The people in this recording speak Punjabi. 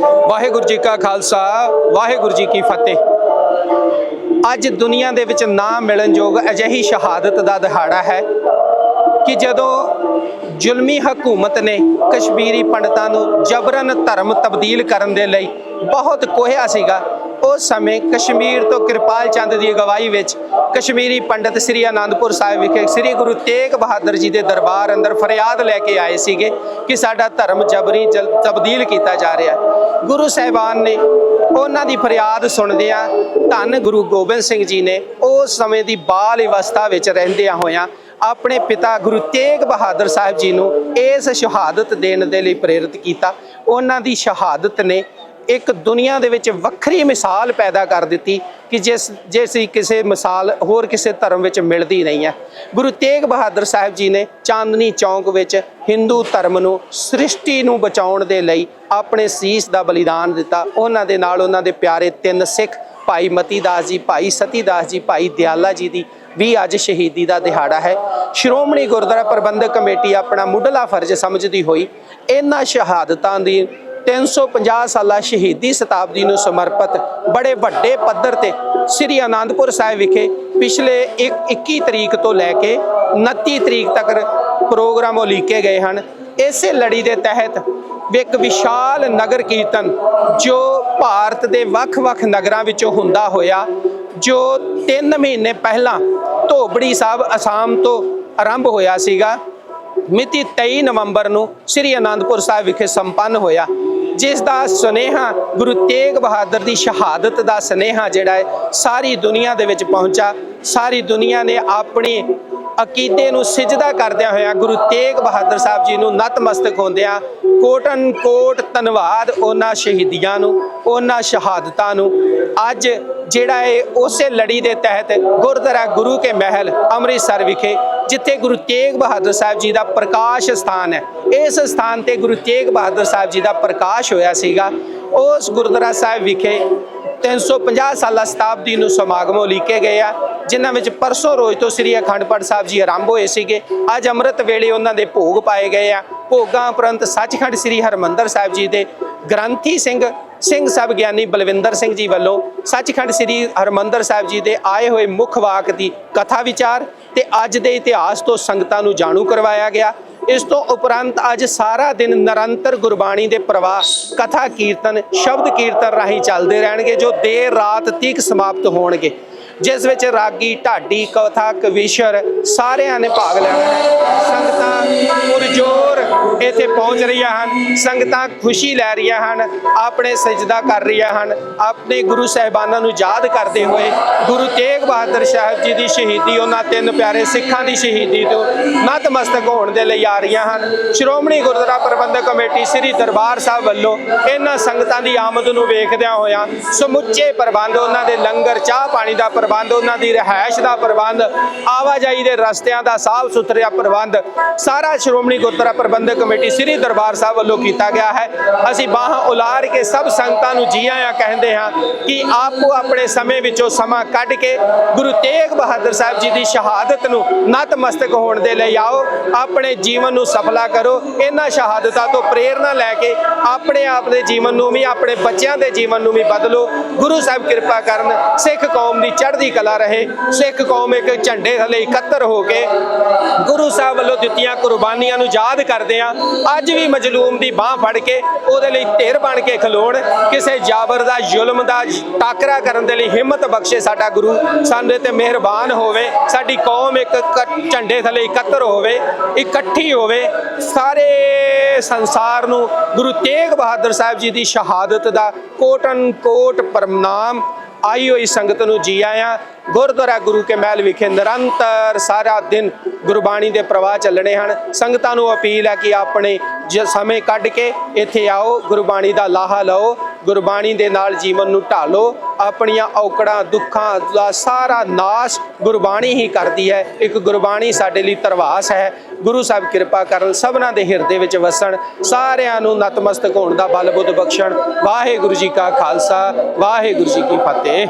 ਵਾਹਿਗੁਰੂ ਜੀ ਕਾ ਖਾਲਸਾ, ਵਾਹਿਗੁਰੂ ਜੀ ਕੀ ਫਤਿਹ। ਅੱਜ ਦੁਨੀਆ ਦੇ ਵਿੱਚ ਨਾ ਮਿਲਣ ਯੋਗ ਅਜਿਹੀ ਸ਼ਹਾਦਤ ਦਾ ਦਿਹਾੜਾ ਹੈ ਕਿ ਜਦੋਂ ਜ਼ੁਲਮੀ ਹਕੂਮਤ ਨੇ ਕਸ਼ਮੀਰੀ ਪੰਡਤਾਂ ਨੂੰ ਜਬਰਨ ਧਰਮ ਤਬਦੀਲ ਕਰਨ ਦੇ ਲਈ ਬਹੁਤ ਕੋਹਿਆ ਸੀਗਾ ਉਸ ਸਮੇਂ ਕਸ਼ਮੀਰ ਤੋਂ ਕਿਰਪਾਲ ਚੰਦ ਦੀ ਅਗਵਾਈ ਵਿੱਚ ਕਸ਼ਮੀਰੀ ਪੰਡਤ ਸ੍ਰੀ ਆਨੰਦਪੁਰ ਸਾਹਿਬ ਵਿਖੇ ਸ੍ਰੀ ਗੁਰੂ ਤੇਗ ਬਹਾਦਰ ਜੀ ਦੇ ਦਰਬਾਰ ਅੰਦਰ ਫਰਿਆਦ ਲੈ ਕੇ ਆਏ ਸੀਗੇ ਕਿ ਸਾਡਾ ਧਰਮ ਜਬਰੀ ਜਲ- ਤਬਦੀਲ ਕੀਤਾ ਜਾ ਰਿਹਾ ਹੈ। ਗੁਰੂ ਸਾਹਿਬਾਨ ਨੇ ਉਹਨਾਂ ਦੀ ਫਰਿਆਦ ਸੁਣਦਿਆਂ ਧੰਨ ਗੁਰੂ ਗੋਬਿੰਦ ਸਿੰਘ ਜੀ ਨੇ ਉਸ ਸਮੇਂ ਦੀ ਬਾਲ ਅਵਸਥਾ ਵਿੱਚ ਰਹਿੰਦਿਆਂ ਹੋਇਆਂ ਆਪਣੇ ਪਿਤਾ ਗੁਰੂ ਤੇਗ ਬਹਾਦਰ ਸਾਹਿਬ ਜੀ ਨੂੰ ਇਸ ਸ਼ਹਾਦਤ ਦੇਣ ਦੇ ਲਈ ਪ੍ਰੇਰਿਤ ਕੀਤਾ। ਉਹਨਾਂ ਦੀ ਸ਼ਹਾਦਤ ਨੇ ਇੱਕ ਦੁਨੀਆ ਦੇ ਵਿੱਚ ਵੱਖਰੀ ਮਿਸਾਲ ਪੈਦਾ ਕਰ ਦਿੱਤੀ ਕਿ ਜਿਸ, ਜੈਸੀ ਕਿਸੇ ਮਿਸਾਲ ਹੋਰ ਕਿਸੇ ਧਰਮ ਵਿੱਚ ਮਿਲਦੀ ਨਹੀਂ ਹੈ। ਗੁਰੂ ਤੇਗ ਬਹਾਦਰ ਸਾਹਿਬ ਜੀ ਨੇ ਚਾਂਦਨੀ ਚੌਂਕ ਵਿੱਚ ਹਿੰਦੂ ਧਰਮ ਨੂੰ ਸ੍ਰਿਸ਼ਟੀ ਨੂੰ ਬਚਾਉਣ ਦੇ ਲਈ ਆਪਣੇ ਸੀਸ ਦਾ ਬਲੀਦਾਨ ਦਿੱਤਾ। ਉਹਨਾਂ ਦੇ ਨਾਲ ਉਹਨਾਂ ਦੇ ਪਿਆਰੇ ਤਿੰਨ ਸਿੱਖ, ਭਾਈ ਮਤੀ ਦਾਸ ਜੀ, ਭਾਈ ਸਤੀ ਦਾਸ ਜੀ, ਭਾਈ ਦਿਆਲਾ ਜੀ ਦੀ ਵੀ ਅੱਜ ਸ਼ਹੀਦੀ ਦਾ ਦਿਹਾੜਾ ਹੈ। ਸ਼੍ਰੋਮਣੀ ਗੁਰਦੁਆਰਾ ਪ੍ਰਬੰਧਕ ਕਮੇਟੀ ਆਪਣਾ ਮੁੱਢਲਾ ਫਰਜ਼ ਸਮਝਦੀ ਹੋਈ ਇਹਨਾਂ ਸ਼ਹਾਦਤਾਂ ਦੀ 350 ਸਾਲਾ ਸ਼ਹੀਦੀ ਸ਼ਤਾਬਦੀ ਨੂੰ ਸਮਰਪਿਤ ਬੜੇ ਵੱਡੇ ਪੱਧਰ ਤੇ ਸ੍ਰੀ ਆਨੰਦਪੁਰ ਸਾਹਿਬ ਵਿਖੇ ਪਿਛਲੇ ਇੱਕ- 21 ਤਰੀਕ ਤੋਂ ਲੈ ਕੇ 29 ਤਰੀਕ ਤੱਕ ਪ੍ਰੋਗਰਾਮ ਉਲੀਕੇ ਗਏ ਹਨ। ਇਸੇ ਲੜੀ ਦੇ ਤਹਿਤ ਇੱਕ ਵਿਸ਼ਾਲ ਨਗਰ ਕੀਰਤਨ ਜੋ ਭਾਰਤ ਦੇ ਵੱਖ-ਵੱਖ ਨਗਰਾਂ ਵਿੱਚੋਂ ਹੁੰਦਾ ਹੋਇਆ, ਜੋ 3 ਮਹੀਨੇ ਪਹਿਲਾਂ ਧੋਬੜੀ ਸਾਹਿਬ ਅਸਾਮ ਤੋਂ ਆਰੰਭ ਹੋਇਆ ਸੀਗਾ, ਮਿਤੀ 23 ਨਵੰਬਰ ਨੂੰ ਸ੍ਰੀ ਅਨੰਦਪੁਰ ਸਾਹਿਬ ਵਿਖੇ ਸੰਪੰਨ ਹੋਇਆ। ਜਿਸ ਦਾ ਸੁਨੇਹਾ ਗੁਰੂ ਤੇਗ ਬਹਾਦਰ ਦੀ ਸ਼ਹਾਦਤ ਦਾ ਸੁਨੇਹਾ ਜਿਹੜਾ ਹੈ, ਸਾਰੀ ਦੁਨੀਆ ਦੇ ਵਿੱਚ ਪਹੁੰਚਾ। ਸਾਰੀ ਦੁਨੀਆ ਨੇ ਆਪਣੇ ਅਕੀਦੇ ਨੂੰ ਸਿਜਦਾ ਕਰਦਿਆਂ ਹੋਇਆ ਗੁਰੂ ਤੇਗ ਬਹਾਦਰ ਸਾਹਿਬ ਜੀ ਨੂੰ ਨਤਮਸਤਕ ਹੁੰਦਿਆਂ ਕੋਟਨ ਕੋਟ ਧੰਨਵਾਦ ਉਹਨਾਂ ਸ਼ਹੀਦੀਆਂ ਨੂੰ, ਉਹਨਾਂ ਸ਼ਹਾਦਤਾਂ ਨੂੰ। ਅੱਜ ਜਿਹੜਾ ਹੈ ਉਸੇ ਲੜੀ ਦੇ ਤਹਿਤ ਗੁਰਦੁਆਰਾ ਗੁਰੂ ਕੇ ਮਹਿਲ ਅੰਮ੍ਰਿਤਸਰ ਵਿਖੇ ਜਿੱਥੇ ਗੁਰੂ ਤੇਗ ਬਹਾਦਰ ਸਾਹਿਬ ਜੀ ਦਾ ਪ੍ਰਕਾਸ਼ ਸਥਾਨ ਹੈ। ਇਸ ਸਥਾਨ ਤੇ ਗੁਰੂ ਤੇਗ ਬਹਾਦਰ ਸਾਹਿਬ ਜੀ ਦਾ ਪ੍ਰਕਾਸ਼ ਹੋਇਆ ਸੀਗਾ। ਉਸ ਗੁਰਦੁਆਰਾ ਸਾਹਿਬ ਵਿਖੇ 350 ਸਾਲਾ ਸ਼ਤਾਬਦੀ ਨੂੰ ਸਮਾਗਮ ਉਲੀਕੇ ਗਏ ਆ, ਜਿਨ੍ਹਾਂ ਵਿੱਚ ਪਰਸੋਂ ਰੋਜ਼ ਤੋਂ ਸ੍ਰੀ ਅਖੰਡ ਪਾਠ ਸਾਹਿਬ ਜੀ ਆਰੰਭ ਹੋਏ ਸੀਗੇ। ਅੱਜ ਅੰਮ੍ਰਿਤ ਵੇਲੇ ਉਹਨਾਂ ਦੇ ਭੋਗ ਪਾਏ ਗਏ ਆ। ਭੋਗਾਂ ਉਪਰੰਤ ਸੱਚਖੰਡ ਸ੍ਰੀ ਹਰਮੰਦਰ ਸਾਹਿਬ ਜੀ ਦੇ ਗ੍ਰੰਥੀ ਸਿੰਘ ਸਿੰਘ ਸਾਹਿਬ ਗਿਆਨੀ ਬਲਵਿੰਦਰ ਸਿੰਘ ਜੀ ਵੱਲੋਂ ਸੱਚਖੰਡ ਸ੍ਰੀ ਹਰਮੰਦਰ ਸਾਹਿਬ ਜੀ ਦੇ ਆਏ ਹੋਏ ਮੁੱਖ ਵਾਕ ਦੀ ਕਥਾ ਵਿਚਾਰ ਤੇ ਅੱਜ ਦੇ ਇਤਿਹਾਸ ਤੋਂ ਸੰਗਤਾਂ ਨੂੰ ਜਾਣੂ ਕਰਵਾਇਆ ਗਿਆ। ਇਸ ਤੋਂ ਉਪਰੰਤ ਅੱਜ ਸਾਰਾ ਦਿਨ ਨਿਰੰਤਰ ਗੁਰਬਾਣੀ ਦੇ ਪ੍ਰਵਾਹ, ਕਥਾ ਕੀਰਤਨ, ਸ਼ਬਦ ਕੀਰਤਨ ਰਾਹੀਂ ਚੱਲਦੇ ਰਹਿਣਗੇ, ਜੋ ਦੇਰ ਰਾਤ ਤੀਕ ਸਮਾਪਤ ਹੋਣਗੇ। ਜਿਸ ਵਿੱਚ ਰਾਗੀ, ਢਾਡੀ, ਕਵਥਾ, ਕਵੀਸ਼ਰ ਸਾਰਿਆਂ ਨੇ ਭਾਗ ਲੈਣਾ ਹੈ ਸੰਗਤਾਂ ਪੁਰਜੋਰ ਇੱਥੇ ਪਹੁੰਚ ਰਹੀਆਂ ਹਨ। ਸੰਗਤਾਂ ਖੁਸ਼ੀ ਲੈ ਰਹੀਆਂ ਹਨ। ਆਪਣੇ ਸਜਦਾ ਕਰ ਰਹੀਆਂ ਹਨ। ਆਪਣੇ ਗੁਰੂ ਸਾਹਿਬਾਨਾਂ ਨੂੰ ਯਾਦ ਕਰਦੇ ਹੋਏ ਗੁਰੂ ਤੇਗ ਬਹਾਦਰ ਸਾਹਿਬ ਜੀ ਦੀ ਸ਼ਹੀਦੀ, ਉਹਨਾਂ ਤਿੰਨ ਪਿਆਰੇ ਸਿੱਖਾਂ ਦੀ ਸ਼ਹੀਦੀ ਤੋਂ ਨਤਮਸਤਕ ਹੋਣ ਦੇ ਲਈ ਆ ਰਹੀਆਂ ਹਨ। ਸ਼੍ਰੋਮਣੀ ਗੁਰਦੁਆਰਾ ਪ੍ਰਬੰਧਕ ਕਮੇਟੀ ਸ੍ਰੀ ਦਰਬਾਰ ਸਾਹਿਬ ਵੱਲੋਂ ਇਹਨਾਂ ਸੰਗਤਾਂ ਦੀ ਆਮਦ ਨੂੰ ਵੇਖਦਿਆਂ ਹੋਇਆਂ ਸਮੁੱਚੇ ਪ੍ਰਬੰਧ, ਉਹਨਾਂ ਦੇ ਲੰਗਰ ਚਾਹ ਪਾਣੀ ਦਾ ਪ੍ਰਬੰਧ, ਉਹਨਾਂ ਦੀ ਰਿਹਾਇਸ਼ ਦਾ ਪ੍ਰਬੰਧ, ਆਵਾਜਾਈ ਦੇ ਰਸਤਿਆਂ ਦਾ ਸਾਫ਼ ਸੁਥਰਾ ਪ੍ਰਬੰਧ, ਸਾਰਾ ਸ਼੍ਰੋਮਣੀ ਗੁਰਦੁਆਰਾ ਪ੍ਰਬੰਧਕ ਕਮੇਟੀ ਸ੍ਰੀ ਦਰਬਾਰ ਸਾਹਿਬ ਵੱਲੋਂ ਕੀਤਾ ਗਿਆ ਹੈ। ਅਸੀਂ ਬਾਹਾਂ ਉਲਾਰ ਕੇ ਸਭ ਸੰਗਤਾਂ ਨੂੰ ਜੀ ਆਇਆਂ, ਕਹਿੰਦੇ ਹਾਂ ਕਿ ਆਪੋ ਆਪਣੇ ਸਮੇਂ ਵਿੱਚੋਂ ਸਮਾਂ ਕੱਢ ਕੇ ਗੁਰੂ ਤੇਗ ਬਹਾਦਰ ਸਾਹਿਬ ਜੀ ਦੀ ਸ਼ਹਾਦਤ ਨੂੰ ਨਤਮਸਤਕ ਹੋਣ ਦੇ ਲਈ ਆਓ, ਆਪਣੇ ਜੀਵਨ ਨੂੰ ਸਫਲਾ ਕਰੋ, ਇਹਨਾਂ ਸ਼ਹਾਦਤਾਂ ਤੋਂ ਪ੍ਰੇਰਣਾ ਲੈ ਕੇ ਆਪਣੇ ਆਪ ਦੇ ਜੀਵਨ ਨੂੰ ਵੀ, ਆਪਣੇ ਬੱਚਿਆਂ ਦੇ ਜੀਵਨ ਨੂੰ ਵੀ ਬਦਲੋ। ਗੁਰੂ ਸਾਹਿਬ ਕਿਰਪਾ ਕਰਨ ਸਿੱਖ ਕੌਮ ਦੀ ਚੜ੍ਹ ਚੜ੍ਹਦੀ ਕਲਾ ਰਹੇ। ਸਿੱਖ ਕੌਮ ਇੱਕ ਝੰਡੇ ਥੱਲੇ ਇਕੱਤਰ ਹੋ ਕੇ ਗੁਰੂ ਸਾਹਿਬ ਵੱਲੋਂ ਦਿੱਤੀਆਂ ਕੁਰਬਾਨੀਆਂ ਨੂੰ ਯਾਦ ਕਰਦੇ ਆ। ਅੱਜ ਵੀ ਮਜਲੂਮ ਦੀ ਬਾਹ ਫੜ ਕੇ ਉਹਦੇ ਲਈ ਧਿਰ ਬਣ ਕੇ ਖਲੋਣ। ਕਿਸੇ ਜਾਬਰ ਦਾ ਜ਼ੁਲਮ ਦਾ ਟਾਕਰਾ ਕਰਨ ਦੇ ਲਈ ਹਿੰਮਤ ਬਖਸ਼ੇ ਸਾਡਾ ਗੁਰੂ। ਸਾਡੇ ਤੇ ਮਿਹਰਬਾਨ ਹੋਵੇ। ਸਾਡੀ ਕੌਮ ਇੱਕ ਝੰਡੇ ਥੱਲੇ ਇਕੱਤਰ ਹੋਵੇ, ਇਕੱਠੀ ਹੋਵੇ। ਸਾਰੇ ਸੰਸਾਰ ਨੂੰ ਗੁਰੂ ਤੇਗ ਬਹਾਦਰ ਸਾਹਿਬ ਜੀ ਦੀ ਸ਼ਹਾਦਤ ਦਾ ਕੋਟਨ ਕੋਟ ਪ੍ਰਣਾਮ ਆਈ ਹੋਈ ਸੰਗਤ ਨੂੰ ਜੀ ਆਇਆਂ। ਗੁਰਦੁਆਰਾ ਗੁਰੂ ਕੇ ਮਹਿਲ ਵਿਖੇ ਨਿਰੰਤਰ ਸਾਰਾ ਦਿਨ ਗੁਰਬਾਣੀ ਦੇ ਪ੍ਰਵਾਹ ਚੱਲਣੇ ਹਨ। ਸੰਗਤਾਂ ਨੂੰ ਅਪੀਲ ਹੈ ਕਿ ਆਪਣੇ ਜ, ਸਮੇਂ ਕੱਢ ਕੇ ਇੱਥੇ ਆਓ, ਗੁਰਬਾਣੀ ਦਾ ਲਾਹਾ ਲਓ, ਗੁਰਬਾਣੀ ਦੇ ਨਾਲ ਜੀਵਨ ਨੂੰ ਢਾਲੋ। ਆਪਣੀਆਂ ਔਕੜਾਂ, ਦੁੱਖਾਂ ਦਾ ਸਾਰਾ ਨਾਸ਼ ਗੁਰਬਾਣੀ ਹੀ ਕਰਦੀ ਹੈ। ਇੱਕ ਗੁਰਬਾਣੀ ਸਾਡੇ ਲਈ ਤਰਵਾਸ ਹੈ। ਗੁਰੂ ਸਾਹਿਬ ਕਿਰਪਾ ਕਰਨ ਸਭਨਾਂ ਦੇ ਹਿਰਦੇ ਵਿੱਚ ਵਸਣ, ਸਾਰਿਆਂ ਨੂੰ ਨਤਮਸਤਕ ਹੋਣ ਦਾ ਬਲ ਬੁੱਧ ਬਖਸ਼ਣ। ਵਾਹਿਗੁਰੂ ਜੀ ਕਾ ਖਾਲਸਾ, ਵਾਹਿਗੁਰੂ ਜੀ ਕੀ ਫਤਿਹ।